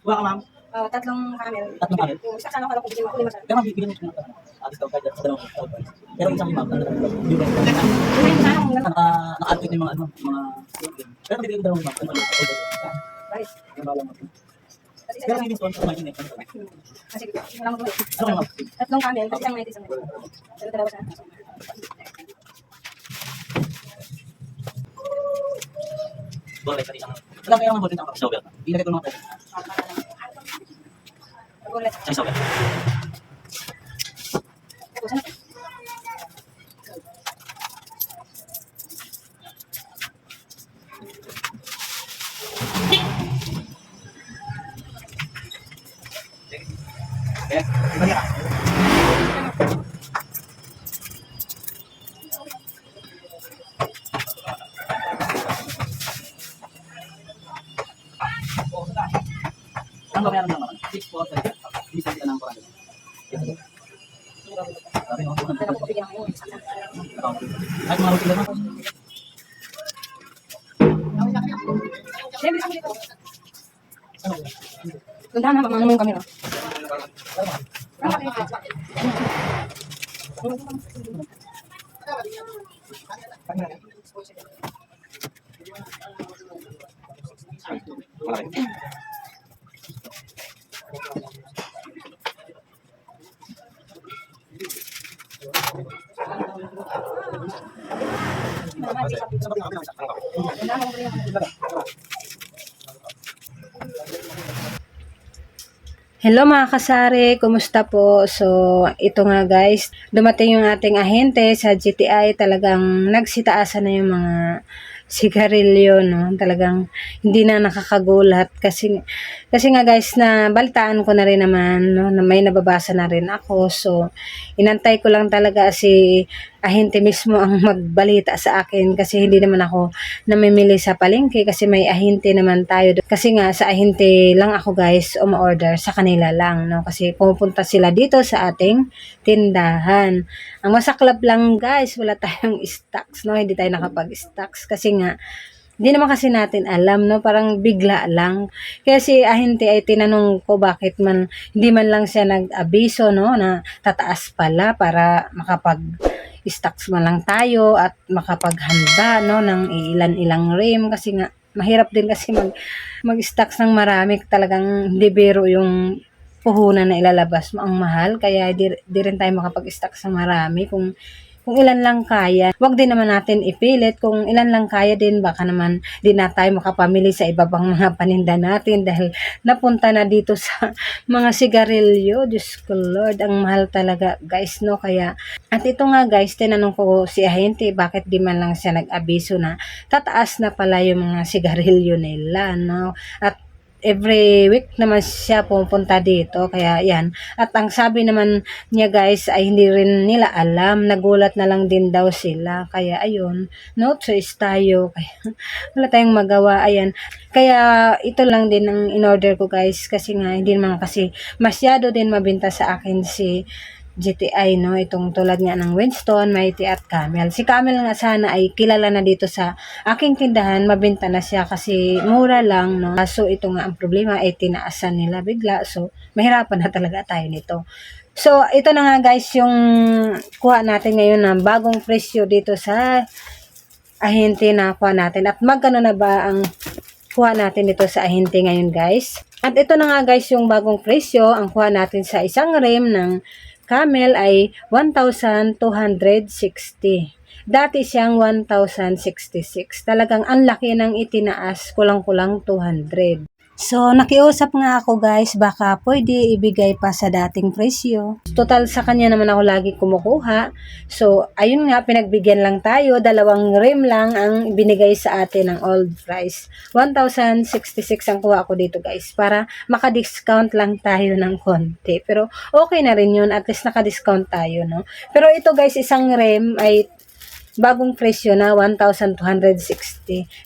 Kuha ka, ma'am. Ah, tatlong camel. Tatlong? Yung isa sana ko lang kung bigyan mo. Lima sana. Kaya ma'am, bibigyan mo siya ng ano, ah, discount card sa dalawang discount card. Pero isang ma'am, ano, di ba? Lima sana kung. Naka, yung mga, ano, mga, pero bibigyan ko dalawang ma'am, ano, order. Right. Yung balang ma'am. Kasi isa Pero may discount sa margin eh. Ano, Ah, sige. Wala mo tuloy. Okay, ma'am. Tatlong camel. Kasi isang may isang may. Pero dalawa sana. Bullet sa isang. Wala kaya mga bullet ang sober. Ilagay ko naman tayo. Magulat. Sa sober. Tapos ano? Eh, balik ka. Ang babayaran lang naman. 6 po, 3. Hindi sa ng 400. Sabi mo, Dalawa ko bigyan mo. Isa na. Ay, mga sila na. Siyempre, sa dito. Tuntahan na, mamamang yung camera. Ano ba ito? Malaki. Tuntahan mo bigyan mo. Hello mga kasari, kumusta po? So, ito nga guys, dumating yung ating ahente sa GTI, talagang nagsitaasan na yung mga sigarilyo, no? Talagang hindi na nakakagulat kasi kasi nga guys na balitaan ko na rin naman, no, na may nababasa na rin ako. So, inantay ko lang talaga si ahente mismo ang magbalita sa akin kasi hindi naman ako namimili sa palengke kasi may ahente naman tayo. Kasi nga sa ahente lang ako guys umorder sa kanila lang no kasi pumupunta sila dito sa ating tindahan. Ang masaklap lang guys, wala tayong stocks no, hindi tayo nakapag-stocks kasi nga hindi naman kasi natin alam, no? Parang bigla lang. Kaya si ahente ay tinanong ko bakit man, hindi man lang siya nag-abiso, no? Na tataas pala para makapag stocks man lang tayo at makapaghanda, no? Ng ilan-ilang rim. Kasi nga, mahirap din kasi mag, mag-stocks ng marami. Talagang hindi biro yung puhunan na ilalabas mo ang mahal. Kaya di, di rin tayo makapag-stocks ng marami kung kung ilan lang kaya. Huwag din naman natin ipilit. Kung ilan lang kaya din, baka naman di na tayo makapamili sa iba pang mga paninda natin dahil napunta na dito sa mga sigarilyo. Diyos ko Lord, ang mahal talaga guys, no? Kaya, at ito nga guys, tinanong ko si ahente, bakit di man lang siya nag-abiso na tataas na pala yung mga sigarilyo nila, no? At every week naman siya pupunta dito. Kaya yan. At ang sabi naman niya guys ay hindi rin nila alam. Nagulat na lang din daw sila. Kaya ayun. No choice tayo. Kaya wala tayong magawa. Ayan. Kaya ito lang din ang in-order ko guys. Kasi nga hindi naman kasi masyado din mabinta sa akin si GTI, no? Itong tulad nga ng Winston, Mighty at Camel. Si Camel nga sana ay kilala na dito sa aking tindahan. Mabenta na siya kasi mura lang, no? So, ito nga ang problema ay tinaasan nila bigla. So, mahirapan na talaga tayo nito. So, ito na nga guys yung kuha natin ngayon ng bagong presyo dito sa ahente na kuha natin. At magkano na ba ang kuha natin dito sa ahente ngayon guys? At ito na nga guys yung bagong presyo. Ang kuha natin sa isang rim ng camel ay 1,260. Dati siyang 1,066. Talagang ang laki ng itinaas, kulang-kulang 200. So, nakiusap nga ako guys, baka pwede ibigay pa sa dating presyo. Total sa kanya naman ako lagi kumukuha. So, ayun nga, pinagbigyan lang tayo. Dalawang rim lang ang binigay sa atin ng old price. 1,066 ang kuha ko dito guys, para maka-discount lang tayo ng konti. Pero, okay na rin yun. At least naka-discount tayo, no? Pero ito guys, isang rim ay bagong presyo na 1,260.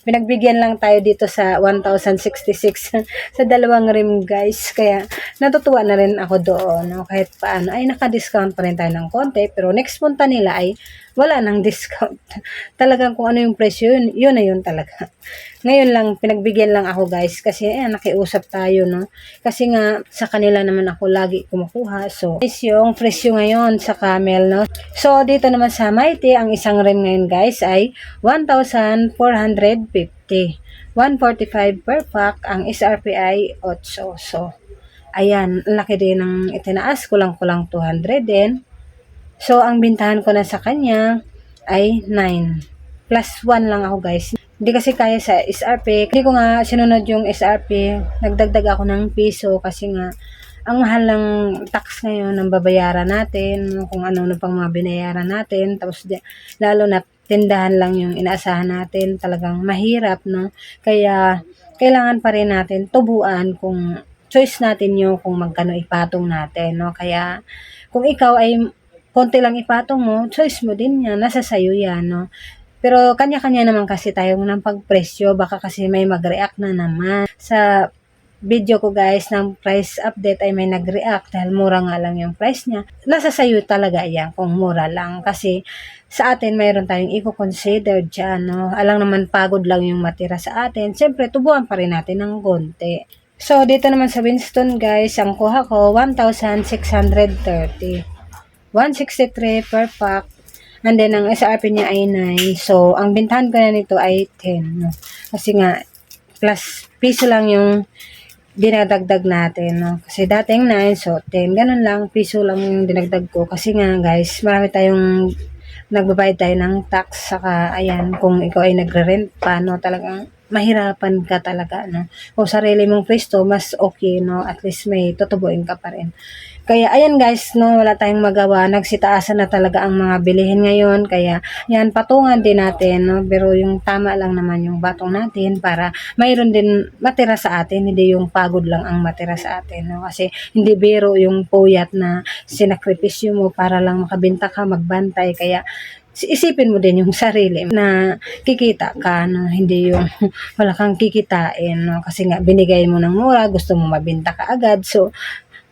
Pinagbigyan lang tayo dito sa 1,066 sa dalawang rim guys. Kaya natutuwa na rin ako doon. No? Kahit paano ay naka-discount pa rin tayo ng konti. Pero next punta nila ay wala nang discount. Talagang kung ano yung presyo, yun, yun na yun talaga. Ngayon lang, pinagbigyan lang ako guys kasi eh, nakiusap tayo, no? Kasi nga, sa kanila naman ako lagi kumukuha. So, is yung presyo ngayon sa camel, no? So, dito naman sa Mighty, ang isang rim ngayon guys ay 1,450. 145 per pack. Ang SRP ay 8. So, ayan, laki din ng itinaas. Kulang-kulang 200 din. So, ang bintahan ko na sa kanya ay 9. Plus 1 lang ako guys. Hindi kasi kaya sa SRP. Hindi ko nga sinunod yung SRP. Nagdagdag ako ng piso kasi nga ang mahal ng tax ngayon ng babayaran natin, kung ano-ano pang mga binayaran natin. Tapos lalo na tindahan lang yung inaasahan natin. Talagang mahirap, no? Kaya kailangan pa rin natin tubuan kung choice natin yung kung magkano ipatong natin, no? Kaya kung ikaw ay konti lang ipatong mo, choice mo din yan. Nasa sayo yan, no? Pero kanya-kanya naman kasi tayo ng pagpresyo. Baka kasi may mag-react na naman. Sa video ko guys ng price update ay may nag-react dahil mura nga lang yung price niya. Nasa sayo talaga yan kung mura lang. Kasi sa atin mayroon tayong i-consider dyan. No? Alang naman pagod lang yung matira sa atin. Siyempre tubuan pa rin natin ng konti. So dito naman sa Winston guys, ang kuha ko 1,630. 163 per pack. And then, ang SRP niya ay 9. So, ang bintahan ko na nito ay 10. No? Kasi nga, plus piso lang yung dinadagdag natin. No? Kasi dating 9, so 10. Ganun lang, piso lang yung dinagdag ko. Kasi nga, guys, marami tayong nagbabayad tayo ng tax. Saka, ayan, kung ikaw ay nagre-rent pa, no, talagang mahirapan ka talaga, no. Kung sarili mong pwesto, mas okay, no. At least may tutubuin ka pa rin. Kaya, ayan guys, no, wala tayong magawa. Nagsitaasan na talaga ang mga bilihin ngayon. Kaya, yan, patungan din natin, no. Pero yung tama lang naman yung batong natin para mayroon din matira sa atin. Hindi yung pagod lang ang matira sa atin, no. Kasi, hindi biro yung puyat na sinakripisyo mo para lang makabenta ka, magbantay. Kaya, isipin mo din yung sarili na kikita ka, no? hindi yung wala kang kikitain, no? kasi nga binigay mo ng mura, gusto mo mabenta ka agad, so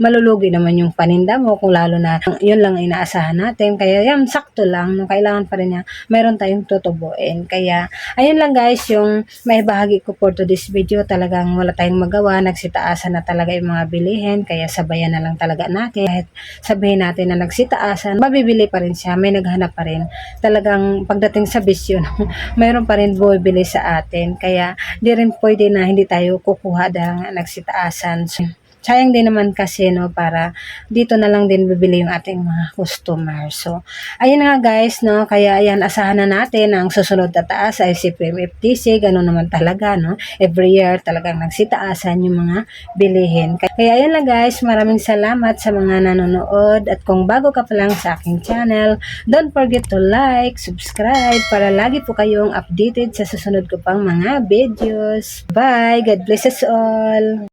malulugi naman yung paninda mo kung lalo na yun lang ang inaasahan natin. Kaya yan, sakto lang. No? Kailangan pa rin niya, mayroon tayong tutubuin. Kaya, ayun lang guys, yung may bahagi ko for today's video. Talagang wala tayong magawa. Nagsitaasan na talaga yung mga bilihin. Kaya sabayan na lang talaga natin. Kahit sabihin natin na nagsitaasan, mabibili pa rin siya. May naghanap pa rin. Talagang pagdating sa bisyo, no? mayroon pa rin bumibili sa atin. Kaya, di rin pwede na hindi tayo kukuha dahil nagsitaasan. So, sayang din naman kasi no para dito na lang din bibili yung ating mga customer. So, ayun nga guys no, kaya ayan asahan na natin ang susunod na taas ay si PMFTC, ganoon naman talaga no. Every year talagang nagsitaasan yung mga bilihin. Kaya ayun lang guys, maraming salamat sa mga nanonood at kung bago ka pa lang sa aking channel, don't forget to like, subscribe para lagi po kayong updated sa susunod ko pang mga videos. Bye! God bless us all!